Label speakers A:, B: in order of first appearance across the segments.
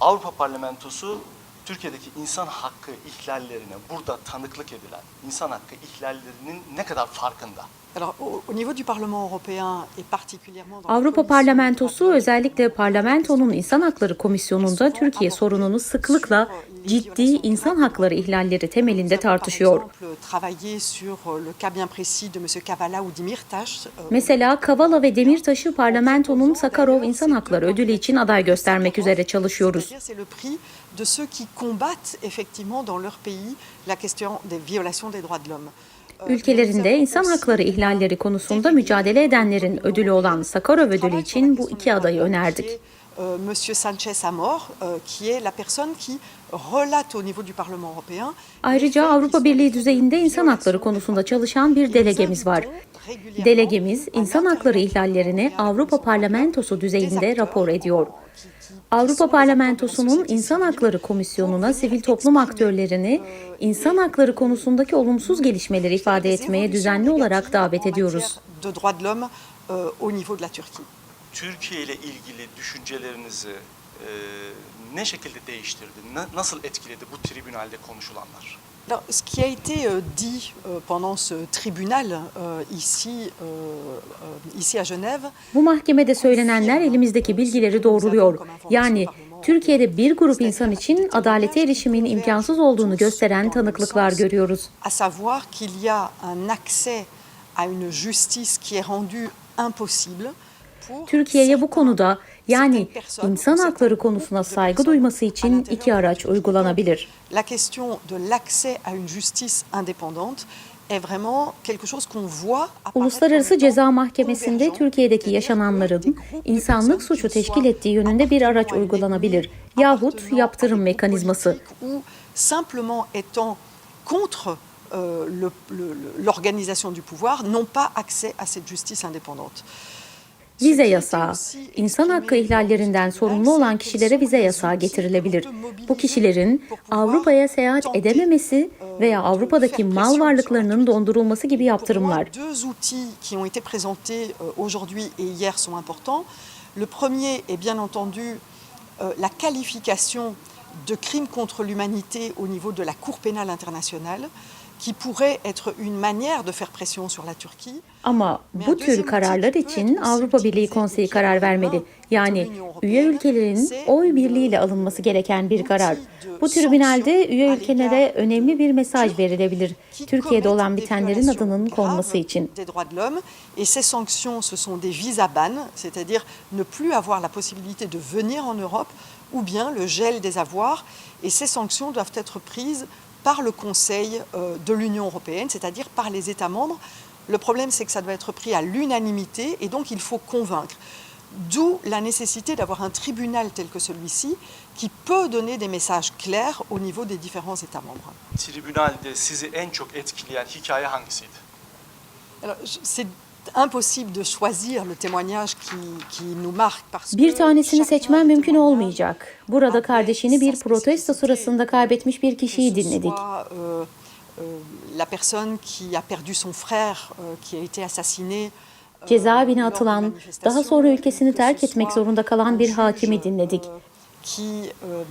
A: Avrupa Parlamentosu Türkiye'deki insan hakkı ihlallerine burada tanıklık edilen insan hakkı ihlallerinin ne kadar farkında?
B: Avrupa Parlamentosu özellikle parlamentonun İnsan Hakları Komisyonu'nda Türkiye sorununu sıklıkla ciddi insan hakları ihlalleri temelinde tartışıyor.
C: Euh, euh,
B: Mesela Kavala ve Demirtaş'ı parlamentonun Sakarov İnsan Hakları Ödülü için aday göstermek üzere çalışıyoruz.
C: De ceux qui combattent effectivement dans leur pays la question des violations des droits de l'homme. Euh,
B: Ülkelerinde insan hakları ihlalleri konusunda mücadele edenlerin ödülü olan Sakarov Ödülü için bu iki adayı önerdik.
C: Euh, Monsieur Sanchez Amor, euh, qui est la personne qui relate au niveau du Parlement européen.
B: Ayrıca Avrupa Birliği düzeyinde insan hakları konusunda çalışan bir delegemiz var. Delegemiz insan hakları ihlallerini Avrupa Parlamentosu düzeyinde rapor ediyor. Avrupa Parlamentosu'nun İnsan Hakları Komisyonu'na sivil toplum aktörlerini insan hakları konusundaki olumsuz gelişmeleri ifade etmeye düzenli olarak davet ediyoruz.
C: Euh, au niveau de la Turquie.
A: Türkiye ile ilgili düşüncelerinizi ne şekilde değiştirdi? Na- nasıl etkiledi bu tribünalde konuşulanlar?
C: Alors, ce qui a été euh, dit euh, pendant ce tribunal euh, ici, euh, euh, ici à Genève,
B: Bu mahkemede söylenenler elimizdeki bilgileri doğruluyor. Yani Türkiye'de bir grup insan için adalete erişimin imkansız olduğunu gösteren tanıklıklar görüyoruz.
C: à savoir qu'il y a un accès à une justice qui est rendue impossible. pour
B: Türkiye'ye bu konuda yani insan hakları konusuna saygı duyması için iki araç uygulanabilir.
C: La question de l'accès à une justice indépendante
B: Uluslararası Ceza Mahkemesi'nde Türkiye'deki yaşananların insanlık suçu teşkil ettiği yönünde bir araç uygulanabilir yahut yaptırım mekanizması.
C: euh, l'organisation du pouvoir n'ont pas accès à cette justice indépendante.
B: Vize yasağı, insan hakkı ihlallerinden sorumlu olan kişilere vize yasağı getirilebilir. Bu kişilerin Avrupa'ya seyahat edememesi veya Avrupa'daki mal varlıklarının dondurulması gibi yaptırımlar.
C: Euh. Le premier est bien entendu euh, la qualification de crime contre l'humanité au niveau de la Cour pénale internationale,
B: Ama bu tür kararlar için Avrupa Birliği Konseyi karar vermedi. Yani üye ülkelerin oy birliğiyle alınması gereken bir karar. Bu tribünalde üye ülkelere önemli bir mesaj verilebilir. Türkiye'de olan bitenlerin adının konması için.
C: Et ces sanctions, ce sont des visa ban, c'est-à-dire ne plus avoir la possibilité de venir en Europe ou bien le gel des avoirs. Et ces sanctions doivent être prises par le Conseil euh, de l'Union européenne, c'est-à-dire par les États membres. Le problème, c'est que ça doit être pris à l'unanimité et donc il faut convaincre. D'où la nécessité d'avoir un tribunal tel que celui-ci qui peut donner des messages clairs au niveau des différents États membres.
A: Tribünalde sizi en çok etkileyen hikaye hangisiydi?
C: Alors, C'est impossible de choisir le témoignage qui, qui nous marque parce
B: Bir tanesini seçmen mümkün olmayacak. Burada kardeşini bir protesto sırasında kaybetmiş bir kişiyi dinledik.
C: soit, la personne qui a perdu son frère, qui a été assassiné.
B: Cezaevine atılan, daha sonra ülkesini terk etmek zorunda kalan bir hakimi dinledik.
C: euh, Qui euh,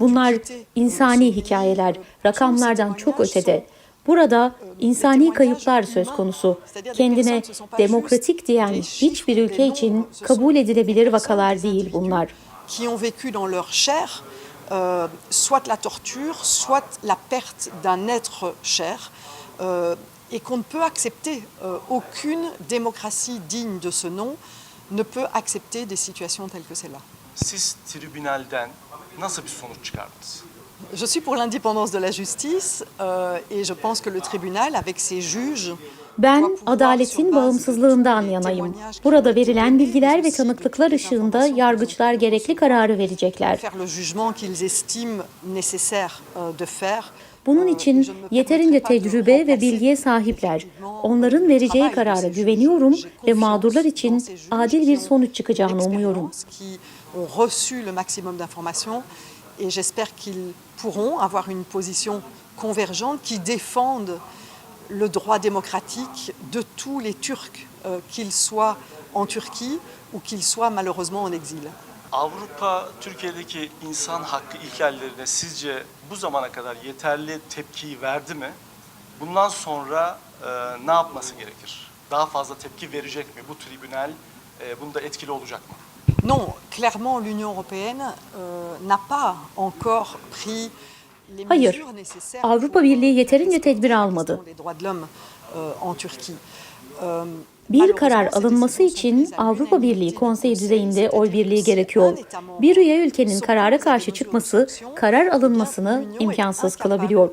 B: Bunlar insani hikayeler, rakamlardan çok ötede. Burada insani kayıplar söz konusu. Kendine demokratik diyen hiçbir ülke için kabul edilebilir vakalar değil bunlar.
C: qui ont vécu dans leur chair euh, soit la torture, soit la perte d'un être cher, euh, et qu'on ne peut accepter. Euh, aucune démocratie digne de ce nom ne peut accepter des situations telles que celle-là.
A: Siz tribünalden nasıl bir sonuç çıkardınız?
C: Je suis pour l'indépendance de la justice euh, et je pense que le tribunal, avec ses juges,
B: Ben adaletin bağımsızlığından yanayım. Burada verilen bilgiler ve tanıklıklar ışığında yargıçlar gerekli kararı verecekler.
C: euh.
B: Bunun
C: Euh,
B: için yeterince tecrübe ve bilgiye sahipler. Onların vereceği karara güveniyorum ve mağdurlar için adil bir sonuç çıkacağını umuyorum.
C: Et j'espère qu'ils pourront avoir une position convergente qui défende le droit démocratique de tous les Turcs, euh, qu'ils soient en Turquie ou qu'ils soient malheureusement en exil.
A: Avrupa Türkiye'deki insan hakkı ihlallerine sizce bu zamana kadar yeterli tepkiyi verdi mi? Bundan sonra e, ne yapması gerekir? Daha fazla tepki verecek mi bu tribünal? E, bunda etkili olacak mı?
C: Non, clairement, l'Union européenne euh, n'a pas encore pris les
B: Hayır,
C: mesures nécessaires
B: Avrupa Birliği
C: euh,
B: yeterince tedbir almadı.
C: euh. Euh,
B: Bir karar alınması için Avrupa Birliği
C: Conseil,
B: düzeyinde oy birliği gerekiyor. Bir üye ülkenin karara karşı çıkması karar alınmasını imkansız kılabiliyor.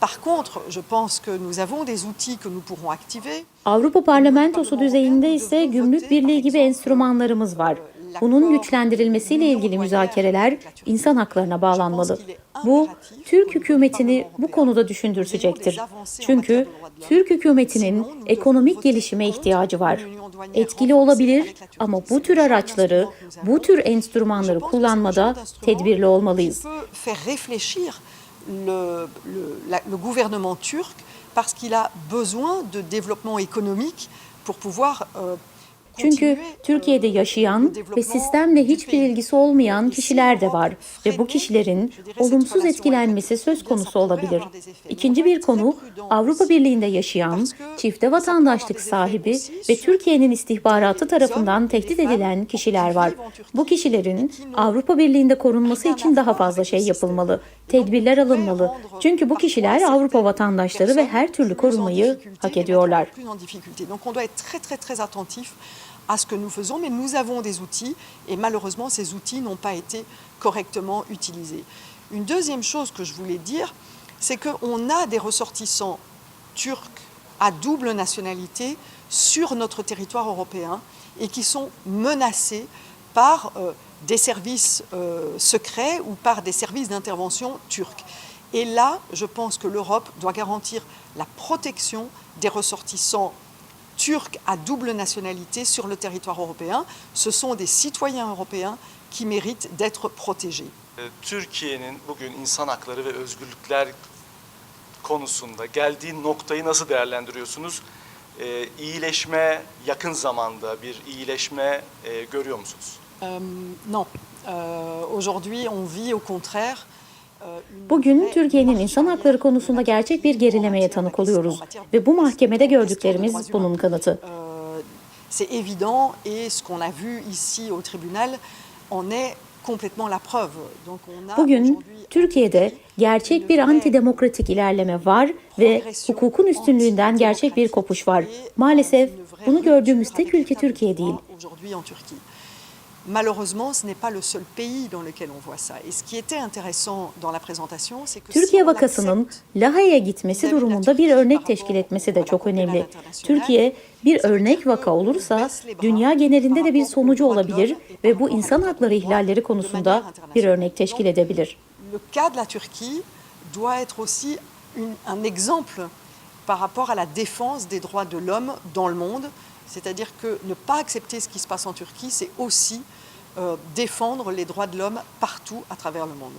C: Par contre, je pense que nous avons des outils que nous pourrons activer.
B: Avrupa Parlamentosu düzeyinde ise gümrük birliği gibi enstrümanlarımız var. Bunun güçlendirilmesiyle ilgili müzakereler insan haklarına bağlanmalı. Bu Türk hükümetini bu konuda düşündürsecektir. Çünkü Türk hükümetinin ekonomik gelişime ihtiyacı var. Etkili olabilir ama bu tür araçları, bu tür enstrümanları kullanmada tedbirli olmalıyız.
C: Le gouvernement turc parce qu'il a besoin de développement économique pour pouvoir euh,
B: Çünkü Türkiye'de yaşayan ve sistemle hiçbir ilgisi olmayan kişiler de var ve bu kişilerin olumsuz etkilenmesi söz konusu olabilir. İkinci bir konu Avrupa. Birliği'nde yaşayan, çifte vatandaşlık sahibi ve Türkiye'nin istihbaratı tarafından tehdit edilen kişiler var. Bu kişilerin Avrupa Birliği'nde korunması için daha fazla şey yapılmalı. Tedbirler alınmalı. Çünkü bu kişiler Avrupa vatandaşları ve her türlü korumayı hak ediyorlar.
C: À ce que nous faisons, mais nous avons des outils et malheureusement ces outils n'ont pas été correctement utilisés. Une deuxième chose que je voulais dire, c'est qu'on a des ressortissants turcs à double nationalité sur notre territoire européen et qui sont menacés par euh, des services euh, secrets ou par des services d'intervention turcs. Et là, je pense que l'Europe doit garantir la protection des ressortissants turcs à double nationalité sur le territoire européen. Ce sont des citoyens européens qui méritent d'être protégés.
A: Türkiye'nin bugün insan hakları ve özgürlükler konusunda geldiği noktayı nasıl değerlendiriyorsunuz? E, iyileşme yakın zamanda bir iyileşme e, görüyor musunuz?
C: Euh, non. Euh, Aujourd'hui, on vit au contraire.
B: Bugün Türkiye'nin insan hakları konusunda gerçek bir gerilemeye tanık oluyoruz ve bu
C: de
B: mahkemede gördüklerimiz bunun kanıtı.
C: C'est évident et ce qu'on a vu ici au tribunal en est complètement la preuve. Donc on a
B: Bugün Türkiye'de gerçek bir antidemokratik ilerleme var ve hukukun üstünlüğünden gerçek bir kopuş var. Maalesef bunu gördüğümüz tek ülke Türkiye değil. Türkiye vakasının Lahey'e gitmesi durumunda bir örnek teşkil etmesi de çok önemli. Türkiye bir örnek vaka olursa dünya genelinde de bir sonucu olabilir ve bu insan hakları ihlalleri konusunda bir örnek teşkil edebilir.
C: le cas de la Turquie doit être aussi un exemple par rapport à la défense des droits de l'homme dans le monde. C'est-à-dire que ne pas accepter ce qui se passe en Turquie, c'est aussi euh, défendre les droits de l'homme partout à travers le monde.